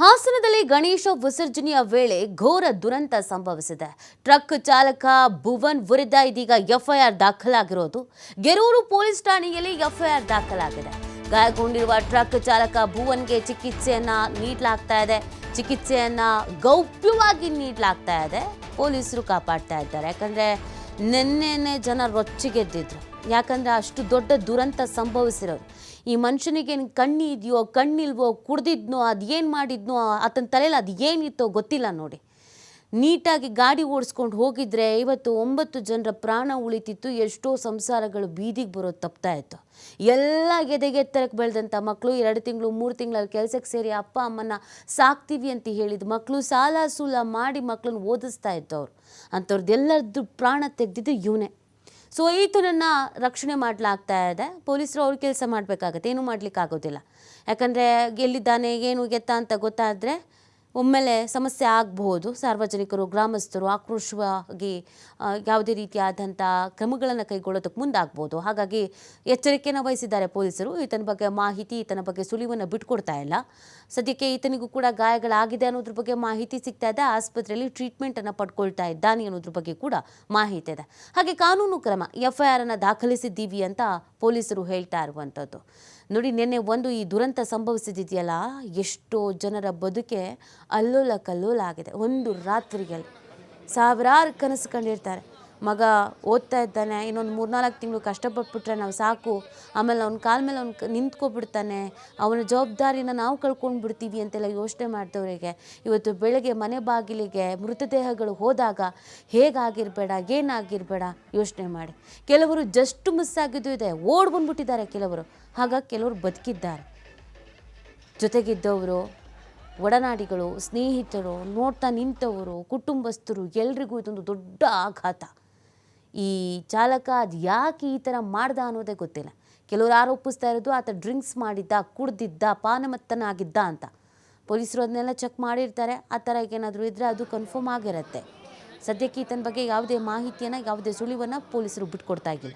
ಹಾಸನದಲ್ಲಿ ಗಣೇಶ ವಿಸರ್ಜನೆಯ ವೇಳೆ ಘೋರ ದುರಂತ ಸಂಭವಿಸಿದೆ. ಟ್ರಕ್ ಚಾಲಕ ಭುವನ್ ವಿರುದ್ಧ ಇದೀಗ ಎಫ್ಐಆರ್ ದಾಖಲಾಗಿರೋದು. ಗೆರೂರು ಪೊಲೀಸ್ ಠಾಣೆಯಲ್ಲಿ ಎಫ್ಐಆರ್ ದಾಖಲಾಗಿದೆ. ಗಾಯಗೊಂಡಿರುವ ಟ್ರಕ್ ಚಾಲಕ ಭುವನ್ಗೆ ಚಿಕಿತ್ಸೆಯನ್ನ ನೀಡಲಾಗ್ತಾ ಇದೆ. ಚಿಕಿತ್ಸೆಯನ್ನ ಗೌಪ್ಯವಾಗಿ ನೀಡಲಾಗ್ತಾ ಇದೆ. ಪೊಲೀಸರು ಕಾಪಾಡ್ತಾ ಇದ್ದಾರೆ. ಯಾಕಂದ್ರೆ ನಿನ್ನೆನೆ ಜನ ರೊಚ್ಚಿಗೆದ್ದಿದ್ರು. ಯಾಕಂದ್ರೆ ಅಷ್ಟು ದೊಡ್ಡ ದುರಂತ ಸಂಭವಿಸಿರೋದು ಈ ಮನುಷ್ಯನಿಗೆ ಏನ್ ಕಣ್ಣು ಇದೆಯೋ ಕಣ್ಣಿಲ್ವೋ, ಕುಡ್ದಿದ್ನೋ, ಅದು ಏನು ಮಾಡಿದ್ನೋ, ಆತನ ತಲೆಯಲ್ಲಿ ಅದು ಏನಿತ್ತೋ ಗೊತ್ತಿಲ್ಲ ನೋಡಿ. ನೀಟಾಗಿ ಗಾಡಿ ಓಡಿಸ್ಕೊಂಡು ಹೋಗಿದ್ರೆ ಇವತ್ತು ಒಂಬತ್ತು ಜನರ ಪ್ರಾಣ ಉಳಿತಿತ್ತು. ಎಷ್ಟೋ ಸಂಸಾರಗಳು ಬೀದಿಗೆ ಬರೋದು ತಪ್ತಾ ಇತ್ತು. ಎಲ್ಲ ಎದೆಗೆತ್ತರಕ್ಕೆ ಬೆಳೆದಂಥ ಮಕ್ಕಳು ಎರಡು ತಿಂಗಳು, ಮೂರು ತಿಂಗಳಲ್ಲಿ ಕೆಲಸಕ್ಕೆ ಸೇರಿ ಅಪ್ಪ ಅಮ್ಮನ ಸಾಕ್ತೀವಿ ಅಂತ ಹೇಳಿದ ಮಕ್ಕಳು ಸಾಲ ಸೂಲ ಮಾಡಿ ಮಕ್ಕಳನ್ನ ಓದಿಸ್ತಾ ಇದ್ದವ್ರು. ಅಂಥವ್ರದ್ದೆಲ್ಲರದ್ದು ಪ್ರಾಣ ತೆಗೆದಿದ್ದು ಇವನೇ. ಸೊ ನನ್ನ ರಕ್ಷಣೆ ಮಾಡಲಾಗ್ತಾ ಇದೆ. ಪೊಲೀಸರು ಅವ್ರ ಕೆಲಸ ಮಾಡಬೇಕಾಗತ್ತೆ. ಏನೂ ಮಾಡಲಿಕ್ಕಾಗೋದಿಲ್ಲ. ಯಾಕಂದರೆ ಎಲ್ಲಿದ್ದಾನೆ, ಏನು ಗೆತ್ತ ಅಂತ ಗೊತ್ತಾದರೆ ಒಮ್ಮೆಲೆ ಸಮಸ್ಯೆ ಆಗಬಹುದು. ಸಾರ್ವಜನಿಕರು, ಗ್ರಾಮಸ್ಥರು ಆಕ್ರೋಶವಾಗಿ ಯಾವುದೇ ರೀತಿಯಾದಂಥ ಕ್ರಮಗಳನ್ನು ಕೈಗೊಳ್ಳೋದಕ್ಕೆ ಮುಂದಾಗ್ಬೋದು ಹಾಗಾಗಿ ಎಚ್ಚರಿಕೆಯನ್ನು ವಹಿಸಿದ್ದಾರೆ ಪೊಲೀಸರು. ಈತನ ಬಗ್ಗೆ ಮಾಹಿತಿ, ಈತನ ಬಗ್ಗೆ ಸುಳಿವನ್ನು ಬಿಟ್ಕೊಡ್ತಾ ಇಲ್ಲ. ಸದ್ಯಕ್ಕೆ ಈತನಿಗೂ ಕೂಡ ಗಾಯಗಳಾಗಿದೆ ಅನ್ನೋದ್ರ ಬಗ್ಗೆ ಮಾಹಿತಿ ಸಿಗ್ತಾ ಇದೆ. ಆಸ್ಪತ್ರೆಯಲ್ಲಿ ಟ್ರೀಟ್ಮೆಂಟನ್ನು ಪಡ್ಕೊಳ್ತಾ ಇದ್ದಾನೆ ಅನ್ನೋದ್ರ ಬಗ್ಗೆ ಕೂಡ ಮಾಹಿತಿ ಇದೆ. ಹಾಗೆ ಕಾನೂನು ಕ್ರಮ ಎಫ್ ಐ ಆರನ್ನು ದಾಖಲಿಸಿದ್ದೀವಿ ಅಂತ ಪೊಲೀಸರು ಹೇಳ್ತಾ ಇರುವಂಥದ್ದು ನೋಡಿ, ನಿನ್ನೆ ಒಂದು ಈ ದುರಂತ ಸಂಭವಿಸಿದೆಯಲ್ಲ ಎಷ್ಟೋ ಜನರ ಬದುಕೆ ಅಲ್ಲೋಲ ಕಲ್ಲೋಲ ಆಗಿದೆ ಒಂದು ರಾತ್ರಿಗೆ ಸಾವಿರಾರು ಕನಸು ಕಂಡಿರ್ತಾರೆ. ಮಗ ಓದ್ತಾ ಇದ್ದಾನೆ, ಇನ್ನೊಂದು ಮೂರ್ನಾಲ್ಕು ತಿಂಗಳು ಕಷ್ಟಪಟ್ಬಿಟ್ರೆ ನಾವು ಸಾಕು. ಆಮೇಲೆ ಅವ್ನ ಕಾಲ ಮೇಲೆ ಅವ್ನು ನಿಂತ್ಕೊಬಿಡ್ತಾನೆ. ಅವನ ಜವಾಬ್ದಾರಿನ ನಾವು ಕಳ್ಕೊಂಡು ಬಿಡ್ತೀವಿ ಅಂತೆಲ್ಲ ಯೋಚನೆ ಮಾಡಿದವರಿಗೆ ಇವತ್ತು ಬೆಳಗ್ಗೆ ಮನೆ ಬಾಗಿಲಿಗೆ ಮೃತದೇಹಗಳು ಹೋದಾಗ ಹೇಗಾಗಿರಬೇಡ, ಏನಾಗಿರಬೇಡ ಯೋಚನೆ ಮಾಡಿ. ಕೆಲವರು ಜಸ್ಟ್ ಮಿಸ್ ಆಗಿದ್ದು ಇದೆ, ಓಡ್ ಬಂದ್ಬಿಟ್ಟಿದ್ದಾರೆ ಕೆಲವರು. ಹಾಗಾಗಿ ಕೆಲವರು ಬದುಕಿದ್ದಾರೆ. ಜೊತೆಗಿದ್ದವರು, ಒಡನಾಡಿಗಳು, ಸ್ನೇಹಿತರು, ನೋಡ್ತಾ ನಿಂತವರು, ಕುಟುಂಬಸ್ಥರು ಎಲ್ರಿಗೂ ಇದೊಂದು ದೊಡ್ಡ ಆಘಾತ. ಈ ಚಾಲಕ ಅದು ಯಾಕೆ ಈ ಥರ ಮಾಡ್ದ ಅನ್ನೋದೇ ಗೊತ್ತಿಲ್ಲ. ಕೆಲವರು ಆರೋಪಿಸ್ತಾ ಇರೋದು ಆತ ಡ್ರಿಂಕ್ಸ್ ಮಾಡಿದ್ದ, ಕುಡ್ದಿದ್ದ, ಪಾನಮತ್ತನಾಗಿದ್ದ ಅಂತ. ಪೊಲೀಸರು ಅದನ್ನೆಲ್ಲ ಚೆಕ್ ಮಾಡಿರ್ತಾರೆ. ಆ ಥರ ಏನಾದರೂ ಇದ್ದರೆ ಅದು ಕನ್ಫರ್ಮ್ ಆಗಿರುತ್ತೆ. ಸದ್ಯಕ್ಕೆ ಈತನ ಬಗ್ಗೆ ಯಾವುದೇ ಮಾಹಿತಿಯನ್ನು, ಯಾವುದೇ ಸುಳಿವನ್ನು ಪೊಲೀಸರು ಬಿಟ್ಕೊಡ್ತಾ ಇಲ್ಲ.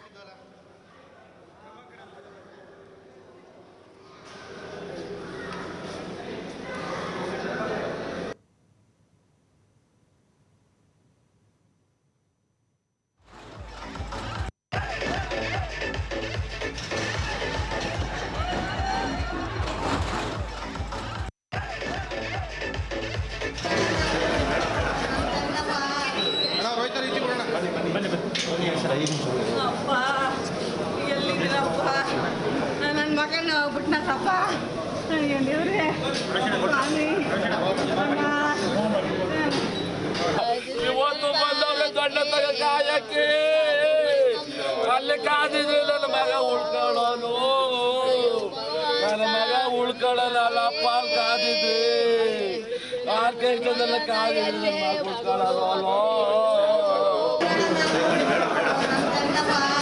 ಅಪ್ಪ ಎಲ್ಲಿದ್ದೀರಪ್ಪ? ನನ್ನ ಮಗನ ಹೋಗ್ಬಿಟ್ನಪ್ಪ ನನಗೆ ದೇವ್ರೆ. ಸ್ವಾಮಿ. ಅಮ್ಮ. ಇವತ್ತು ತಗ ಕಾಯಕ್ಕೆ ಅಲ್ಲಿ ಕಾದಿದ್ರೆ ನನ್ನ ಮಗ ಉಳ್ಕೊಳ್ಳೋನು. ನನ್ನ ಮಗ ಉಳ್ಕೊಳ್ಳೋನಲ್ಲ ಅಪ್ಪ ಅಲ್ಲಿ ಕಾದಿದ್ರಿ. ಆರ್ಕೆಸ್ಟ್ರದಲ್ಲ ಕಾದಿದ್ರೆ ನನ್ನ ಮಗ ಉಳ್ಕೊಳ್ಳೋನು. the world.